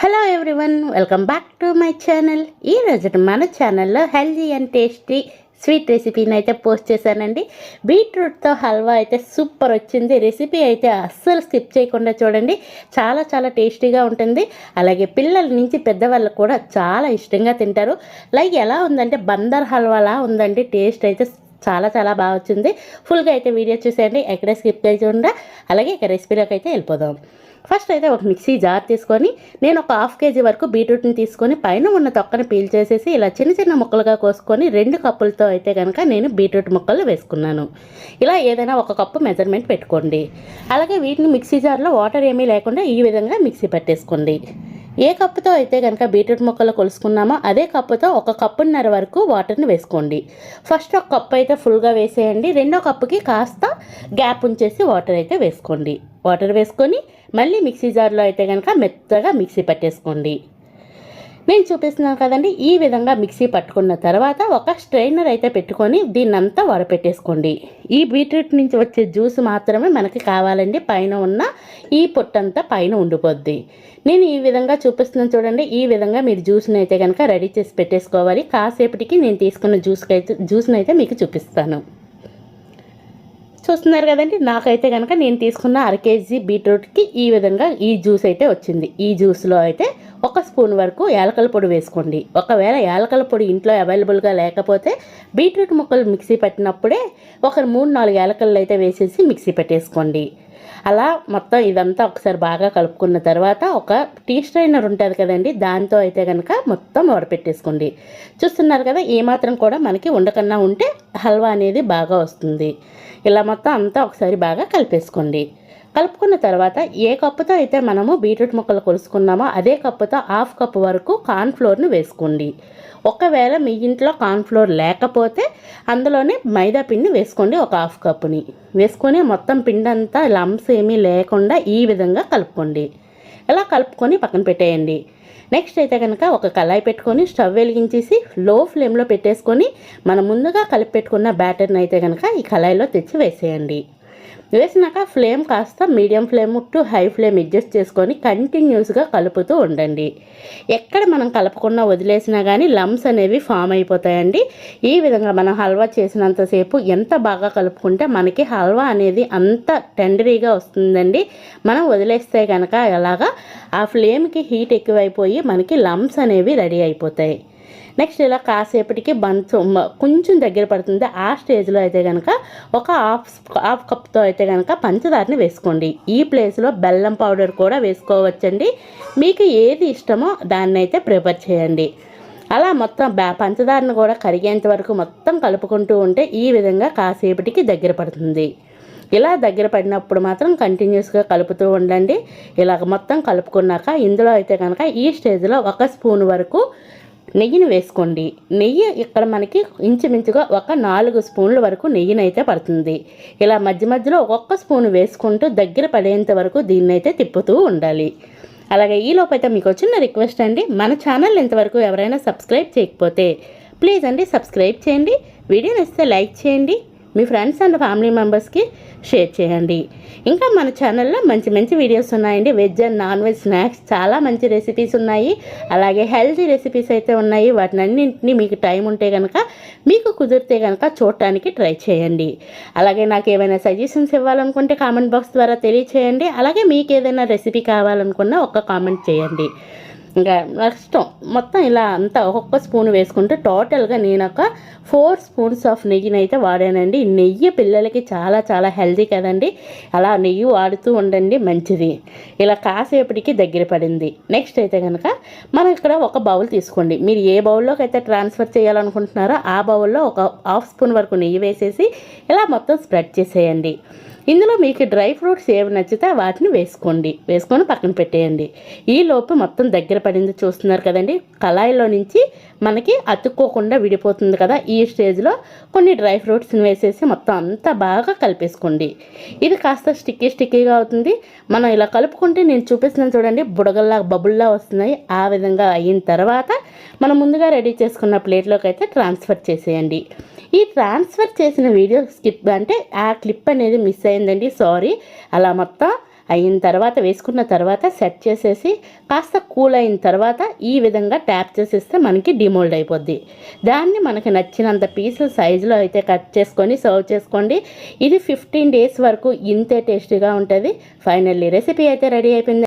Hello everyone welcome back to my channel ఈ రోజు మన ఛానల్లో హెల్దీ అండ్ టేస్టీ స్వీట్ రెసిపీని అయితే పోస్ట్ చేశానండి. బీట్రూట్తో హల్వా అయితే సూపర్ వచ్చింది. రెసిపీ అయితే అస్సలు స్కిప్ చేయకుండా చూడండి. చాలా చాలా టేస్టీగా ఉంటుంది. అలాగే పిల్లల నుంచి పెద్దవాళ్ళు కూడా చాలా ఇష్టంగా తింటారు. లైక్ ఎలా ఉందంటే బందర్ హల్వాలా ఉందండి. టేస్ట్ అయితే చాలా చాలా బాగా వచ్చింది. ఫుల్గా అయితే వీడియో చూసేయండి. ఎక్కడే స్కిప్ చేయకుండా అలాగే ఇక రెసిపీలోకి అయితే వెళ్ళిపోదాం. ఫస్ట్ అయితే ఒక మిక్సీ జార్ తీసుకొని నేను ఒక హాఫ్ కేజీ వరకు బీట్రూట్ని తీసుకొని పైన ఉన్న తొక్కని పీల్ చేసేసి ఇలా చిన్న చిన్న ముక్కలుగా కోసుకొని రెండు కప్పులతో అయితే కనుక నేను బీట్రూట్ ముక్కలు వేసుకున్నాను. ఇలా ఏదైనా ఒక కప్పు మెజర్మెంట్ పెట్టుకోండి. అలాగే వీటిని మిక్సీ జార్లో వాటర్ ఏమీ లేకుండా ఈ విధంగా మిక్సీ పట్టేసుకోండి. ఏ కప్పుతో అయితే కనుక బీట్రూట్ ముక్కలు కొలుసుకున్నామో అదే కప్పుతో ఒక కప్పున్నర వరకు వాటర్ని వేసుకోండి. ఫస్ట్ ఒక కప్పు అయితే ఫుల్గా వేసేయండి. రెండో కప్పుకి కాస్త గ్యాప్ ఉంచేసి వాటర్ అయితే వేసుకోండి. వాటర్ వేసుకొని మళ్ళీ మిక్సీ జార్లో అయితే కనుక మెత్తగా మిక్సీ పట్టేసుకోండి. నేను చూపిస్తున్నాను కదండి ఈ విధంగా మిక్సీ పట్టుకున్న తర్వాత ఒక స్ట్రైనర్ అయితే పెట్టుకొని దీన్నంతా వడపెట్టేసుకోండి. ఈ బీట్రూట్ నుంచి వచ్చే జ్యూస్ మాత్రమే మనకి కావాలండి పైన ఉన్న ఈ పొట్టంతా పైన ఉండిపోద్ది. నేను ఈ విధంగా చూపిస్తున్నాను చూడండి ఈ విధంగా మీరు జ్యూస్ని అయితే కనుక రెడీ చేసి పెట్టేసుకోవాలి. కాసేపటికి నేను తీసుకున్న జ్యూస్కి అయితే జ్యూస్ని అయితే మీకు చూపిస్తాను. చూస్తున్నారు కదండి నాకైతే కనుక నేను తీసుకున్న అర కేజీ బీట్రూట్కి ఈ విధంగా ఈ జ్యూస్ అయితే వచ్చింది. ఈ జ్యూస్లో అయితే ఒక స్పూన్ వరకు యాలకల పొడి వేసుకోండి. ఒకవేళ యాలకల పొడి ఇంట్లో అవైలబుల్గా లేకపోతే బీట్రూట్ ముక్కలు మిక్సీ పెట్టినప్పుడే ఒక మూడు నాలుగు యాలకలు అయితే వేసేసి మిక్సీ పెట్టేసుకోండి. అలా మొత్తం ఇదంతా ఒకసారి బాగా కలుపుకున్న తర్వాత ఒక టీ స్ట్రైనర్ ఉంటుంది కదండి దాంతో అయితే కనుక మొత్తం వడపెట్టేసుకోండి. చూస్తున్నారు కదా ఏమాత్రం కూడా మనకి ఉండకన్నా ఉంటే హల్వా అనేది బాగా వస్తుంది. ఇలా మొత్తం అంతా ఒకసారి బాగా కలిపేసుకోండి. కలుపుకున్న తర్వాత ఏ కప్పుతో అయితే మనము బీట్రూట్ ముక్కలు కొలుసుకున్నామో అదే కప్పుతో హాఫ్ కప్ వరకు కార్న్ఫ్లోర్ను వేసుకోండి. ఒకవేళ మీ ఇంట్లో కార్న్ఫ్లోర్ లేకపోతే అందులోనే మైదా పిండి వేసుకోండి ఒక హాఫ్ కప్పుని. వేసుకొని మొత్తం పిండి అంతా లమ్స్ ఏమీ లేకుండా ఈ విధంగా కలుపుకోండి. ఇలా కలుపుకొని పక్కన పెట్టేయండి. నెక్స్ట్ అయితే కనుక ఒక కళాయి పెట్టుకొని స్టవ్ వెలిగించేసి లో ఫ్లేమ్లో పెట్టేసుకొని మనం ముందుగా కలిపి పెట్టుకున్న బ్యాటర్ని అయితే కనుక ఈ కళాయిలో తెచ్చి వేసేయండి. వేసినాక ఫ్లేమ్ కాస్త medium flame to high flame adjust చేసుకొని కంటిన్యూస్గా కలుపుతూ ఉండండి. ఎక్కడ మనం కలపకుండా వదిలేసినా కానీ లమ్స్ అనేవి ఫామ్ అయిపోతాయండి. ఈ విధంగా మనం హల్వా చేసినంతసేపు ఎంత బాగా కలుపుకుంటే మనకి హల్వా అనేది అంత టెండరీగా వస్తుందండి. మనం వదిలేస్తే కనుక ఎలాగా ఆ ఫ్లేమ్కి హీట్ ఎక్కువైపోయి మనకి లమ్స్ అనేవి రెడీ అయిపోతాయి. నెక్స్ట్ ఇలా కాసేపటికి బంచం కొంచెం దగ్గర పడుతుంది. ఆ స్టేజ్లో అయితే కనుక ఒక హాఫ్ హాఫ్ కప్తో అయితే కనుక పంచదారని వేసుకోండి. ఈ ప్లేస్లో బెల్లం పౌడర్ కూడా వేసుకోవచ్చండి. మీకు ఏది ఇష్టమో దాన్ని అయితే ప్రిపేర్ చేయండి. అలా మొత్తం బ్యా పంచదారను కూడా కరిగేంత వరకు మొత్తం కలుపుకుంటూ ఉంటే ఈ విధంగా కాసేపటికి దగ్గర పడుతుంది. ఇలా దగ్గర పడినప్పుడు మాత్రం కంటిన్యూస్గా కలుపుతూ ఉండండి. ఇలాగ మొత్తం కలుపుకున్నాక ఇందులో అయితే కనుక ఈ స్టేజ్లో ఒక స్పూన్ వరకు నెయ్యిని వేసుకోండి. నెయ్యి ఇక్కడ మనకి ఇంచుమించుగా ఒక నాలుగు స్పూన్ల వరకు నెయ్యిని అయితే పడుతుంది. ఇలా మధ్య మధ్యలో ఒక్కొక్క స్పూన్ వేసుకుంటూ దగ్గర పడేంత వరకు దీన్ని అయితే తిప్పుతూ ఉండాలి. అలాగే ఈ లోపైతే మీకు వచ్చిన రిక్వెస్ట్ అండి. మన ఛానల్ ఇంతవరకు ఎవరైనా సబ్స్క్రైబ్ చేయకపోతే ప్లీజ్ అండి సబ్స్క్రైబ్ చేయండి. వీడియో నచ్చితే లైక్ చేయండి. మీ ఫ్రెండ్స్ అండ్ ఫ్యామిలీ మెంబర్స్కి షేర్ చేయండి. ఇంకా మన ఛానల్లో మంచి మంచి వీడియోస్ ఉన్నాయండి. Veg and non veg snacks చాలా మంచి రెసిపీస్ ఉన్నాయి. అలాగే హెల్తీ రెసిపీస్ అయితే ఉన్నాయి. వాటిని అన్నింటినీ మీకు టైం ఉంటే కనుక మీకు కుదిరితే కనుక చూడటానికి ట్రై చేయండి. అలాగే నాకు ఏమైనా సజెషన్స్ ఇవ్వాలనుకుంటే కామెంట్ బాక్స్ ద్వారా తెలియచేయండి. అలాగే మీకు ఏదైనా రెసిపీ కావాలనుకున్నా ఒక్క కామెంట్ చేయండి. ఇంకా నెక్స్ట్ మొత్తం ఇలా అంతా ఒక్కొక్క స్పూన్ వేసుకుంటే టోటల్గా నేను ఒక ఫోర్ స్పూన్స్ ఆఫ్ నెయ్యిని అయితే వాడానండి. నెయ్యి పిల్లలకి చాలా చాలా హెల్తీ కదండి. అలా నెయ్యి వాడుతూ ఉండండి మంచిది. ఇలా కాసేపటికి దగ్గర పడింది. నెక్స్ట్ అయితే కనుక మనం ఇక్కడ ఒక బౌల్ తీసుకోండి. మీరు ఏ బౌల్లోకి అయితే ట్రాన్స్ఫర్ చేయాలనుకుంటున్నారో ఆ బౌల్లో ఒక హాఫ్ స్పూన్ వరకు నెయ్యి వేసేసి ఇలా మొత్తం స్ప్రెడ్ చేసేయండి. ఇందులో మీకు డ్రై ఫ్రూట్స్ ఏవి నచ్చితే వాటిని వేసుకోండి. వేసుకొని పక్కన పెట్టేయండి. ఈ లోపు మొత్తం దగ్గర పడింది చూస్తున్నారు కదండి. కళాయిలో నుంచి మనకి అతుక్కోకుండా విడిపోతుంది కదా ఈ స్టేజ్లో కొన్ని డ్రై ఫ్రూట్స్ని వేసేసి మొత్తం అంతా బాగా కలిపేసుకోండి. ఇది కాస్త స్టిక్కీ స్టిక్కీగా అవుతుంది. మనం ఇలా కలుపుకుంటే నేను చూపిస్తున్నాను చూడండి. బుడగల్లా బబుల్లా వస్తున్నాయి. ఆ విధంగా అయిన తర్వాత మనం ముందుగా రెడీ చేసుకున్న ప్లేట్లోకి అయితే ట్రాన్స్ఫర్ చేసేయండి. ఈ ట్రాన్స్ఫర్ చేసిన వీడియో స్కిప్ అంటే ఆ క్లిప్ అనేది మిస్ అయిందండి సారీ. అలా మొత్తం అయిన తర్వాత వేసుకున్న తర్వాత సెట్ చేసేసి కాస్త కూల్ అయిన తర్వాత ఈ విధంగా ట్యాప్ చేసేస్తే మనకి డిమోల్డ్ అయిపోద్ది. దాన్ని మనకి నచ్చినంత పీసులు సైజులో అయితే కట్ చేసుకొని సర్వ్ చేసుకోండి. ఇది ఫిఫ్టీన్ డేస్ వరకు ఇంతే టేస్టీగా ఉంటుంది. ఫైనల్లీ రెసిపీ అయితే రెడీ అయిపోయింది.